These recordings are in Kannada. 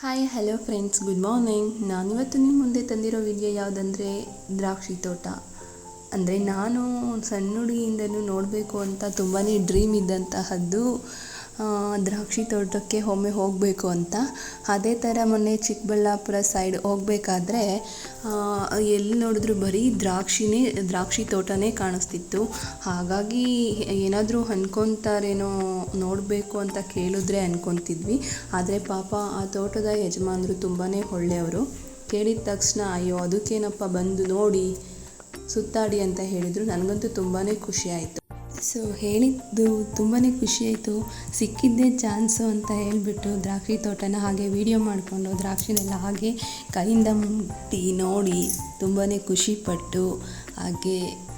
Hi hello friends good morning ನಾನಿವತ್ತು ನಿಮ್ಮ ಮುಂದೆ ತಂದಿರೋ ವಿಡಿಯೋ ಯಾವುದಂದರೆ ದ್ರಾಕ್ಷಿ ತೋಟ. ಅಂದರೆ ನಾನು ಸಣ್ಣ ಹುಡುಗಿಯಿಂದಲೂ ನೋಡಬೇಕು ಅಂತ ತುಂಬಾ ಡ್ರೀಮ್ ಇದ್ದಂತಹದ್ದು ದ್ರಾಕ್ಷಿ ತೋಟಕ್ಕೆ ಒಮ್ಮೆ ಹೋಗಬೇಕು ಅಂತ. ಅದೇ ಥರ ಮೊನ್ನೆ ಚಿಕ್ಕಬಳ್ಳಾಪುರ ಸೈಡ್ ಹೋಗಬೇಕಾದ್ರೆ ಎಲ್ಲಿ ನೋಡಿದ್ರು ಬರೀ ದ್ರಾಕ್ಷಿನೇ, ದ್ರಾಕ್ಷಿ ತೋಟನೇ ಕಾಣಿಸ್ತಿತ್ತು. ಹಾಗಾಗಿ ಏನಾದರೂ ಅನ್ಕೊತಾರೇನೋ ನೋಡಬೇಕು ಅಂತ ಕೇಳಿದ್ರೆ ಅನ್ಕೊತಿದ್ವಿ. ಆದರೆ ಪಾಪ ಆ ತೋಟದ ಯಜಮಾನರು ತುಂಬಾ ಒಳ್ಳೆಯವರು. ಕೇಳಿದ ತಕ್ಷಣ, ಅಯ್ಯೋ, ಅದಕ್ಕೇನಪ್ಪ ಬಂದು ನೋಡಿ, ಸುತ್ತಾಡಿ ಅಂತ ಹೇಳಿದರು. ನನಗಂತೂ ತುಂಬಾ ಖುಷಿ ಸೊ ಹೇಳಿದ್ದು ತುಂಬಾ ಖುಷಿಯಾಯಿತು ಸಿಕ್ಕಿದ್ದೇ ಚಾನ್ಸು ಅಂತ ಹೇಳಿಬಿಟ್ಟು ದ್ರಾಕ್ಷಿ ತೋಟನ ಹಾಗೆ ವಿಡಿಯೋ ಮಾಡಿಕೊಂಡು ದ್ರಾಕ್ಷಿನೆಲ್ಲ ಹಾಗೆ ಕೈಯಿಂದ ಮುಟ್ಟಿ ನೋಡಿ ತುಂಬಾ ಖುಷಿಪಟ್ಟು ಹಾಗೆ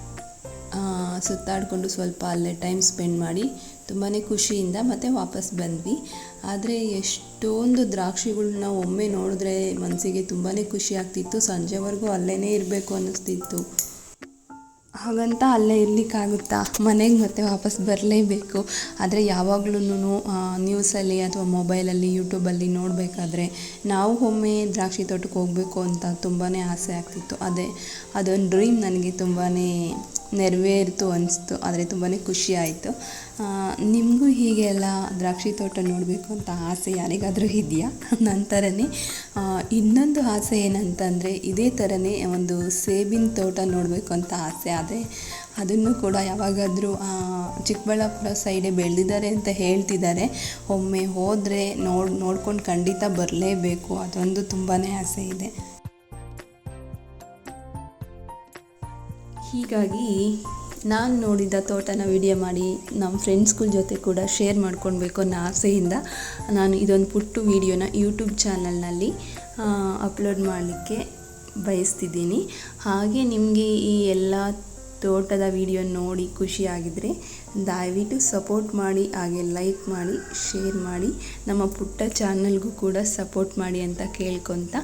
ಸುತ್ತಾಡಿಕೊಂಡು ಸ್ವಲ್ಪ ಅಲ್ಲೇ ಟೈಮ್ ಸ್ಪೆಂಡ್ ಮಾಡಿ ತುಂಬಾ ಖುಷಿಯಿಂದ ಮತ್ತೆ ವಾಪಸ್ ಬಂದ್ವಿ. ಆದರೆ ಎಷ್ಟೊಂದು ದ್ರಾಕ್ಷಿಗಳನ್ನ ಒಮ್ಮೆ ನೋಡಿದ್ರೆ ಮನಸ್ಸಿಗೆ ತುಂಬಾ ಖುಷಿ ಆಗ್ತಿತ್ತು. ಸಂಜೆವರೆಗೂ ಅಲ್ಲೇ ಇರಬೇಕು ಅನ್ನಿಸ್ತಿತ್ತು. ಹಾಗಂತ ಅಲ್ಲೇ ಇರಲಿಕ್ಕಾಗುತ್ತಾ? ಮನೆಗೆ ಮತ್ತೆ ವಾಪಸ್ ಬರಲೇಬೇಕು. ಆದರೆ ಯಾವಾಗ್ಲೂ ನ್ಯೂಸಲ್ಲಿ ಅಥವಾ ಮೊಬೈಲಲ್ಲಿ ಯೂಟ್ಯೂಬಲ್ಲಿ ನೋಡಬೇಕಾದ್ರೆ ನಾವು ಒಮ್ಮೆ ದ್ರಾಕ್ಷಿ ತೋಟಕ್ಕೆ ಹೋಗಬೇಕು ಅಂತ ತುಂಬಾ ಆಸೆ ಆಗ್ತಿತ್ತು. ಅದೇ, ಅದೊಂದು ಡ್ರೀಮ್ ನನಗೆ ತುಂಬಾ ನೆರವೇರಿತು ಅನಿಸ್ತು, ಆದರೆ ತುಂಬಾ ಖುಷಿ ಆಯಿತು. ನಿಮಗೂ ಹೀಗೆಲ್ಲ ದ್ರಾಕ್ಷಿ ತೋಟ ನೋಡಬೇಕು ಅಂತ ಆಸೆ ಯಾರಿಗಾದರೂ ಇದೆಯಾ? ನನ್ನ ಥರನೇ ಇನ್ನೊಂದು ಆಸೆ ಏನಂತಂದರೆ, ಇದೇ ಥರನೇ ಒಂದು ಸೇಬಿನ ತೋಟ ನೋಡಬೇಕು ಅಂತ ಆಸೆ. ಆದರೆ ಅದನ್ನು ಕೂಡ ಯಾವಾಗಾದರೂ ಚಿಕ್ಕಬಳ್ಳಾಪುರ ಸೈಡೆ ಬೆಳೆದಿದ್ದಾರೆ ಅಂತ ಹೇಳ್ತಿದ್ದಾರೆ. ಒಮ್ಮೆ ಹೋದರೆ ನೋಡಿ, ನೋಡ್ಕೊಂಡು ಖಂಡಿತ ಬರಲೇಬೇಕು. ಅದೊಂದು ತುಂಬಾ ಆಸೆ ಇದೆ. ಹೀಗಾಗಿ ನಾನು ನೋಡಿದ ತೋಟನ ವಿಡಿಯೋ ಮಾಡಿ ನಮ್ಮ ಫ್ರೆಂಡ್ಸ್ಗಳ ಜೊತೆ ಕೂಡ ಶೇರ್ ಮಾಡ್ಕೊಳ್ಬೇಕು ಅನ್ನೋ ಆಸೆಯಿಂದ ನಾನು ಇದೊಂದು ಪುಟ್ಟು ವಿಡಿಯೋನ ಯೂಟ್ಯೂಬ್ ಚಾನಲ್ನಲ್ಲಿ ಅಪ್ಲೋಡ್ ಮಾಡಲಿಕ್ಕೆ ಬಯಸ್ತಿದ್ದೀನಿ. ಹಾಗೆ ನಿಮಗೆ ಈ ಎಲ್ಲ ತೋಟದ ವಿಡಿಯೋ ನೋಡಿ ಖುಷಿಯಾಗಿದ್ದರೆ ದಯವಿಟ್ಟು ಸಪೋರ್ಟ್ ಮಾಡಿ, ಹಾಗೆ ಲೈಕ್ ಮಾಡಿ ಶೇರ್ ಮಾಡಿ, ನಮ್ಮ ಪುಟ್ಟ ಚಾನಲ್ಗೂ ಕೂಡ ಸಪೋರ್ಟ್ ಮಾಡಿ ಅಂತ ಕೇಳ್ಕೊತ